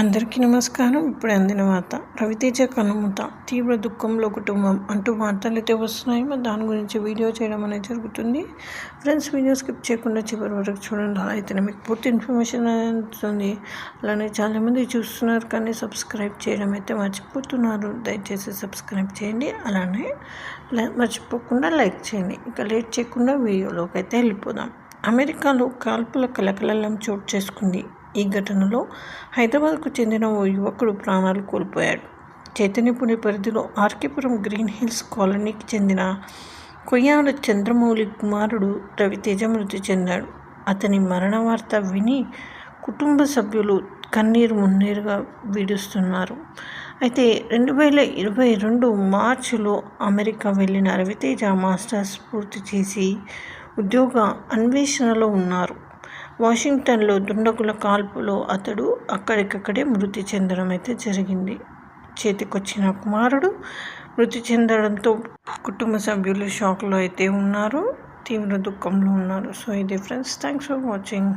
అందరికీ నమస్కారం. ఇప్పుడు అందిన వార్త. రవితేజ కనుమూత. తీవ్ర దుఃఖంలో కుటుంబం అంటూ వార్తలు అయితే వస్తున్నాయి. మరి దాని గురించి వీడియో చేయడం అనేది జరుగుతుంది. ఫ్రెండ్స్ వీడియో స్కిప్ చేయకుండా చివరి వరకు చూడండి. అలా అయితే మీకు పూర్తి ఇన్ఫర్మేషన్ అందుతుంది. అలానే చాలామంది చూస్తున్నారు కానీ సబ్స్క్రైబ్ చేయడం అయితే మర్చిపోతున్నారు. దయచేసి సబ్స్క్రైబ్ చేయండి. అలానే మర్చిపోకుండా లైక్ చేయండి. ఇక లేట్ చేయకుండా వీడియోలోకి అయితే వెళ్ళిపోదాం. అమెరికాలో కాల్పుల కలకలం చోటు చేసుకుంది. ఈ ఘటనలో హైదరాబాద్కు చెందిన ఓ యువకుడు ప్రాణాలు కోల్పోయాడు. చైతన్యపురి పరిధిలో ఆర్కేపురం గ్రీన్ హిల్స్ కాలనీకి చెందిన కొయ్యాల చంద్రమౌళి కుమారుడు రవితేజ మృతి చెందాడు. అతని మరణ వార్త విని కుటుంబ సభ్యులు కన్నీరు మున్నీరుగా వీడుస్తున్నారు. అయితే రెండు వేల ఇరవై రెండు మార్చిలో అమెరికా వెళ్ళిన రవితేజ మాస్టర్స్ పూర్తి చేసి ఉద్యోగ అన్వేషణలో ఉన్నారు. వాషింగ్టన్లో దుండగుల కాల్పులో అతడు అక్కడికక్కడే మృతి చెందడం అయితే జరిగింది. చేతికొచ్చిన కుమారుడు మృతి చెందడంతో కుటుంబ సభ్యులు షాక్లో అయితే ఉన్నారు. తీవ్ర దుఃఖంలో ఉన్నారు. సో ఇది ఫ్రెండ్స్ థ్యాంక్స్ ఫర్ వాచింగ్.